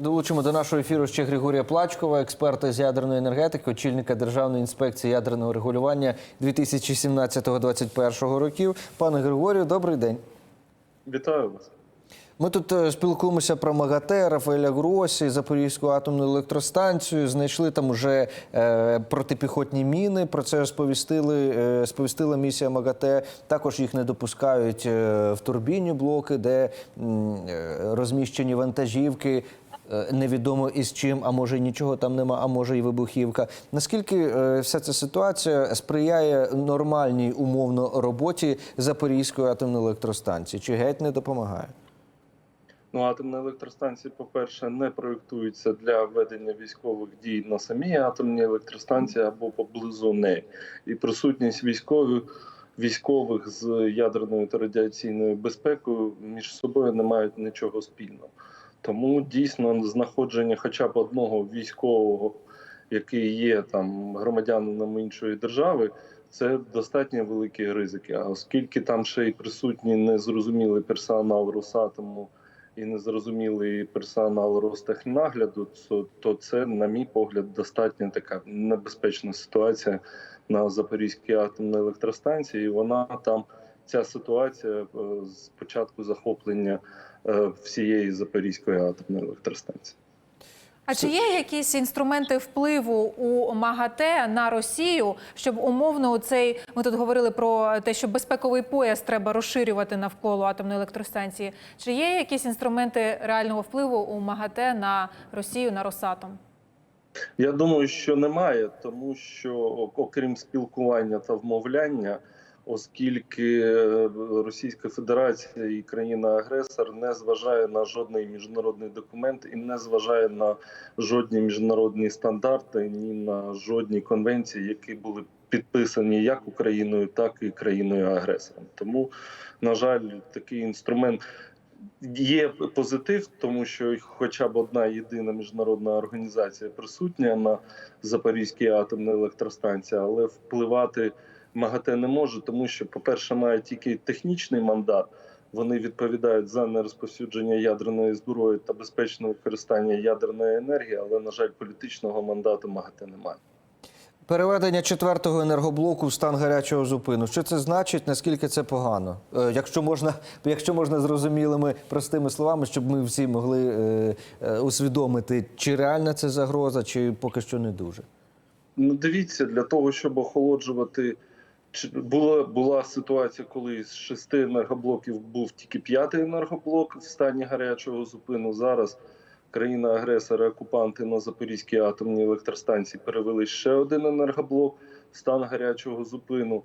Долучимо до нашого ефіру ще Григорія Плачкова, експерта з ядерної енергетики, очільника Державної інспекції ядерного регулювання 2017-2021 років. Пане Григорію, добрий день. Вітаю вас. Ми тут е, спілкуємося про МАГАТЕ, Рафаеля Гросі, Запорізьку атомну електростанцію. Знайшли там уже е, протипіхотні міни. Про це сповістили, е, сповістила місія МАГАТЕ. Також їх не допускають в турбіні блоки, де розміщені вантажівки. Е, Невідомо із чим, а може нічого там нема, а може і вибухівка. Наскільки е, вся ця ситуація сприяє нормальній умовно роботі Запорізької атомної електростанції? Чи геть не допомагає? Ну, атомні електростанції, по-перше, не проєктуються для ведення військових дій на самій атомній електростанції або поблизу неї. І присутність військових військових з ядерною та радіаційною безпекою між собою не мають нічого спільного. Тому дійсно знаходження хоча б одного військового, який є там громадянином іншої держави, це достатньо великі ризики. А оскільки там ще й присутній незрозумілий персонал Росатому і незрозумілий персонал Ростехнагляду, то, то це, на мій погляд, достатньо така небезпечна ситуація на Запорізькій атомній електростанції. Вона там ця ситуація е, з початку захоплення е, всієї Запорізької атомної електростанції. А чи є якісь інструменти впливу у МАГАТЕ на Росію, щоб умовно цей ми тут говорили про те, що безпековий пояс треба розширювати навколо атомної електростанції? Чи є якісь інструменти реального впливу у МАГАТЕ на Росію, на Росатом? Я думаю, що немає, тому що окрім спілкування та вмовляння, оскільки е, Російська Федерація і країна-агресор не зважає на жодний міжнародний документ і не зважає на жодні міжнародні стандарти, ні на жодні конвенції, які були підписані як Україною, так і країною-агресором. Тому, на жаль, такий інструмент. Є позитив, тому що хоча б одна єдина міжнародна організація присутня на Запорізькій атомній електростанції, але впливати МАГАТЕ не може, тому що, по-перше, має тільки технічний мандат. Вони відповідають за нерозповсюдження ядерної зброї та безпечне використання ядерної енергії, але на жаль, політичного мандату МАГАТЕ немає. Переведення четвертого енергоблоку в стан гарячого зупину. Що це значить? Наскільки це погано? Е, Якщо можна, якщо можна зрозумілими простими словами, щоб ми всі могли е, е, усвідомити, чи реальна це загроза, чи поки що не дуже. Ну, дивіться, для того, щоб охолоджувати. Була була ситуація, коли з шести енергоблоків був тільки п'ятий енергоблок в стані гарячого зупину. Зараз країна-агресори, окупанти на Запорізькій атомній електростанції перевели ще один енергоблок в стан гарячого зупину.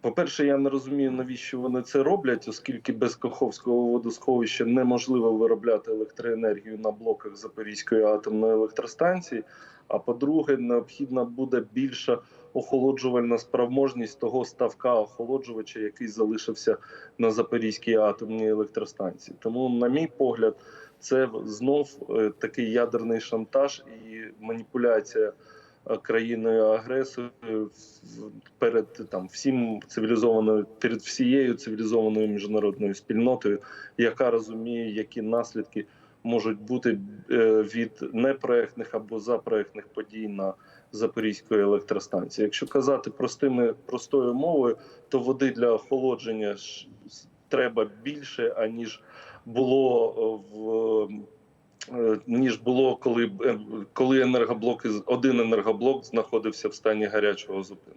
По-перше, я не розумію, навіщо вони це роблять, оскільки без Каховського водосховища неможливо виробляти електроенергію на блоках Запорізької атомної електростанції. А по-друге, необхідна буде більша охолоджувальна спроможність того ставка охолоджувача, який залишився на Запорізькій атомній електростанції. Тому, на мій погляд, це знов е, такий ядерний шантаж і маніпуляція е, країною агресорою перед там всім цивілізованою перед всією цивілізованою міжнародною спільнотою, яка розуміє, які наслідки можуть бути е, від непроектних або запроектних подій на Запорізької електростанції. Якщо казати простими простою мовою, то води для охолодження треба більше аніж було в. е, Ніж було, коли е, коли енергоблоки один енергоблок знаходився в стані гарячого зупину.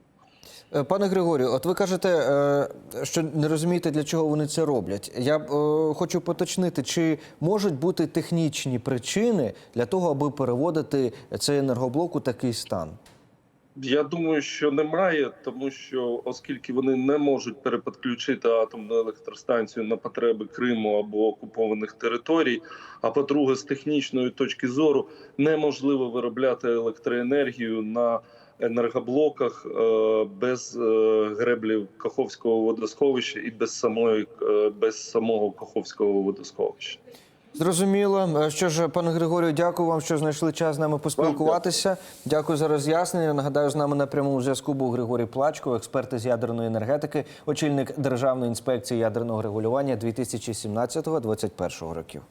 Е, Пане Григорію, от ви кажете, е, що не розумієте, для чого вони це роблять. Я е, хочу поточнити, чи можуть бути технічні причини для того, аби переводити цей енергоблок у такий стан? Я думаю, що немає, тому що оскільки вони не можуть переподключити атомну електростанцію на потреби Криму або окупованих територій. А по-друге, з технічної точки зору неможливо виробляти електроенергію на енергоблоках е, без е, греблів Каховського водосховища і без самої е, без самого Каховського водосховища. Зрозуміло. Що ж, пане Григорію, дякую вам, що знайшли час з нами поспілкуватися. Дякую за роз'яснення. Нагадаю, з нами на прямому зв'язку був Григорій Плачко, експерт з ядерної енергетики, очільник Державної інспекції ядерного регулювання 2017-2021 років.